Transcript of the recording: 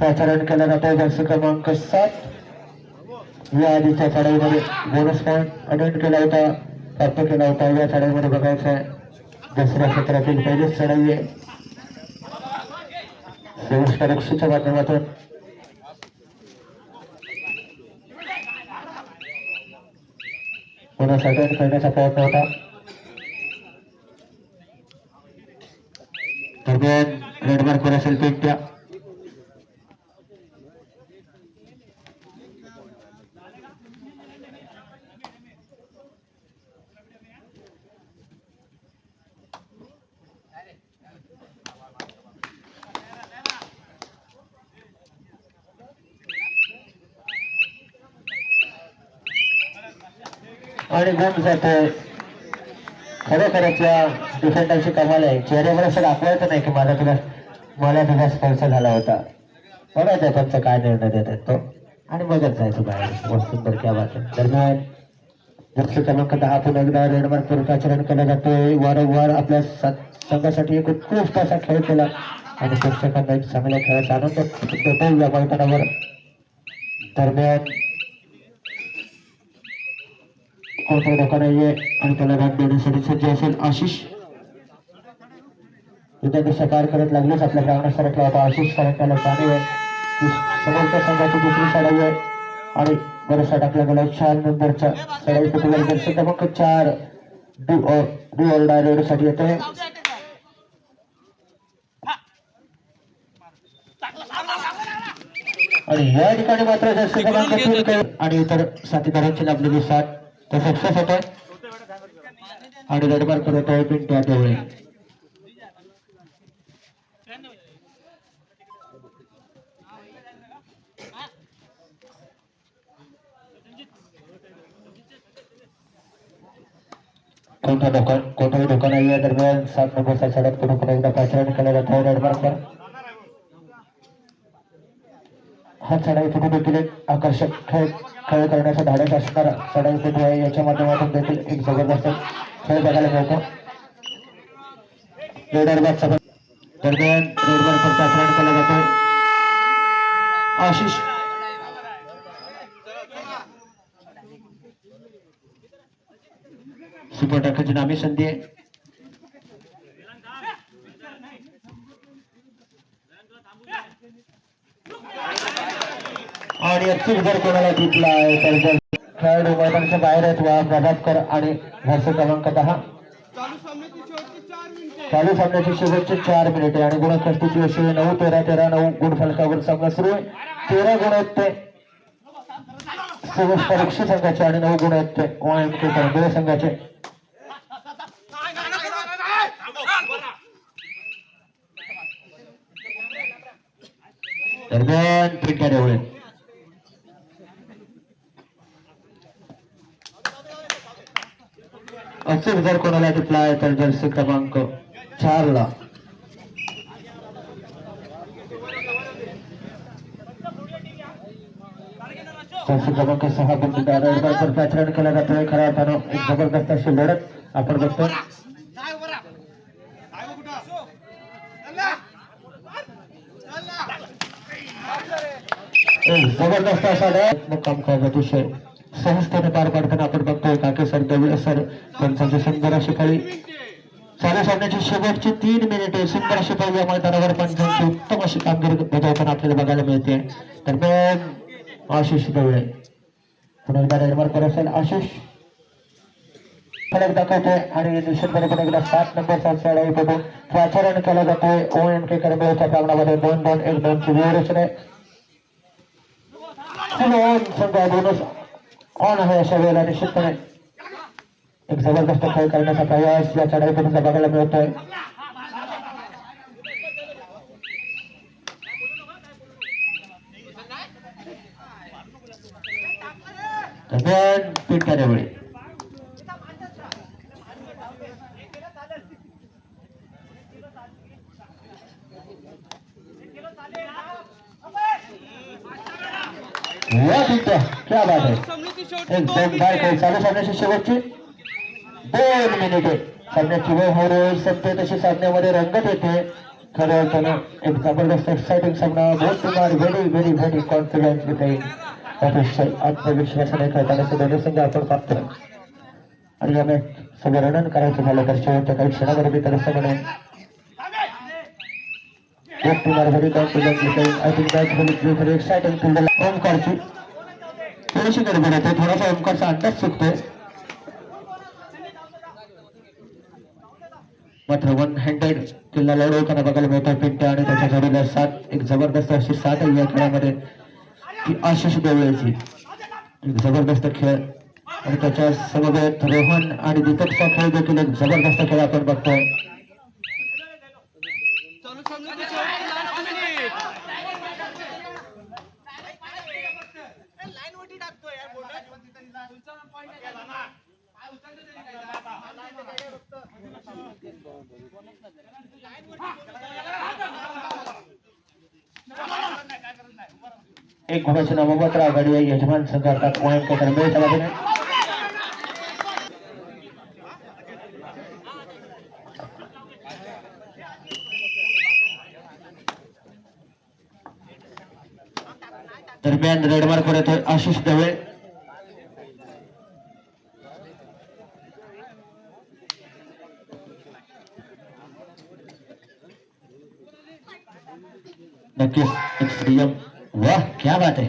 प्रचारण केलं जातं. जर्सी क्रमांक सात. या आधीच्या चढाईमध्ये बोनस पॉईंट अटेंड केला होता. प्राप्त केला होता. या चढाईमध्ये बघायचं आहे. दुसऱ्या क्षेत्रातील पहिलीच चढाई आहे. सेवस परीक्षेच्या माध्यमातून. पुन्हा अटेंड करण्याचा प्रयत्न होता. दरम्यान रेडमार्क वर असेल पेंट्या आणि गुण जातो खरोखरच या डिफेंडरची कमाल आहे. चेहऱ्यावर असं दाखवायचं नाही की मला तुला मला तुझा स्पर्श झाला होता. बघायचं त्यांचा काय निर्णय देतात तो. आणि बघत जायचं बाहेर. व सुंदर क्या बात दरम्यान दुसरे क्रमांक दहा पुन्हा एकदा रेडमार्क करून केला केलं जातोय. वारंवार आपल्या संघासाठी एक उत्कृष्ट असा खेळ केला. आणि प्रेक्षकांना एक चांगल्या खेळाचा आनंद देतो या मैदानावर. दरम्यान कोणता धोका नाहीये आणि त्याला भाग देण्यासाठी सज्ज असेल आशिष. उद्या सकार करत लागलेच आपल्या ग्राउंड सरकला होता आशिष कारण त्याला जाणीव आहे समोरच्या संघाची दुसरी सडाई आहे. आणि बरंचसा टाकला गेला चार नंबरच्या सडाई जर्सी क्रमांक चार डू डू ऑल डायसाठी येतोय. आणि या ठिकाणी मात्र क्रमांक काही आणि इतर साथीदारांची लाभलेली साथ. तो सक्सेस होतोय आणि रेडमार करत आहे पिंटू आठवळे कोणता धोका कोणताही धोका नाही आहे दरम्यान? सात नंबरचा सडक पुढे पुन्हा एकदा पाचारण केला जातो आहे रेडमार्कवर हा चढाई फोटो देखील एक आकर्षक खेळ खेळ करण्याचा धाडस असणारा. चढाई फोटो आहे. याच्या माध्यमातून देखील एक जबरदस्त खेळ बघायला मिळतो. दरम्यान केला जातो आशिष. सुपर टाकाची नामी संधी आहे. आणि अचूक जर कोणाला जिंकला आहे तर जर खेळाडू मैदानाच्या बाहेर आहेत वा प्रभातकर आणि वर्ष क्रमांक दहा चालू सामन्याची शेवटचे चार मिनिटे आणि गुणकस्तीची अशी नऊ तेरा तेरा नऊ गुण फलकावर सामना सुरू आहे. तेरा गुण आहेत ते. सेवस परीक्षा संघाचे आणि नऊ गुण आहेत ते. ओ एम के करंबे संघाचे. दरम्यान पिंट्या देवळे अचूक जर कोणाला टिपला आहे तर जर्सी क्रमांक चार ला. जर्सी क्रमांक सहा बिंदू रेडबार केला जातोय. खऱ्या अर्थानं एक जबरदस्त अशी लढत आपण बघतो जबरदस्त असा लढत. कामकाज अतिशय सहजतेने पार पाडताना आपण बघतोय काके सर दवी सर त्यांची सुंदर अशी काही चालू सामन्याची शेवटची तीन मिनिटे सुंदर अशी पहिली या मैदानावर पंचांची उत्तम अशी कामगिरी बजावताना आपल्याला बघायला मिळते. तर मग आशिष दवळे पुन्हा एकदा निर्माण करत असेल आशिष. फलक दाखवतोय आणि निश्चितपणे पुन्हा एकदा सात नंबरचा चढाई बघू प्राचारण केला जातोय. ओ एम के करंबेच्या प्रांगणामध्ये दोन दोन एक दोनची व्यूहरचना आहे ऑन आहे अशा वेळेला निश्चितपणे एक जबरदस्त खेळ करण्याचा प्रयास या चढाईतून बघायला मिळतोय. दरम्यान पिंट्या देवळे. क्या बात आहे एक दोन दोन बाय मिनिटे. चालू सामन्याची शेवटची. दोन मिनिटे. सामन्याची वेळ हळूहळू सत्य तशी सामन्यामध्ये रंगत येते. खऱ्या अर्थानं एक जबरदस्त एक्साइटिंग सामना. बहुत तुम्हार very very very confidently playing अतिशय आत्मविश्वासाने खेळताना सुद्धा दोन्ही संघ आपण पाहतोय आणि या मॅच वर्णन करायचं झालं तर शेवटच्या काही क्षणामध्ये तर असं म्हणेन एक तुम्हार very confidently playing I think match will be very exciting to the ओमकारची थोडीशी गडबड होते थोडासा ओमकारचा अंदाज चुकतोय मात्र वन हंड्रेड किल्ला लढवताना बघायला मिळतो पिंटे आणि त्याच्या जोडीला सात एक जबरदस्त अशी साथ आहे या खेळामध्ये ती आशिष देवळेची एक जबरदस्त खेळ आणि त्याच्या समवेत रोहन आणि दीपकचा खेळ देखील एक जबरदस्त खेळ आपण बघतोय एक गुणाची नाममात्र आघाडी आहे यजमान संघ अर्थात धर्मेच्या बाजूने दरम्यान रेडमार्क वर येतोय आशिष दवे। नक्कीच वाह क्या बात आहे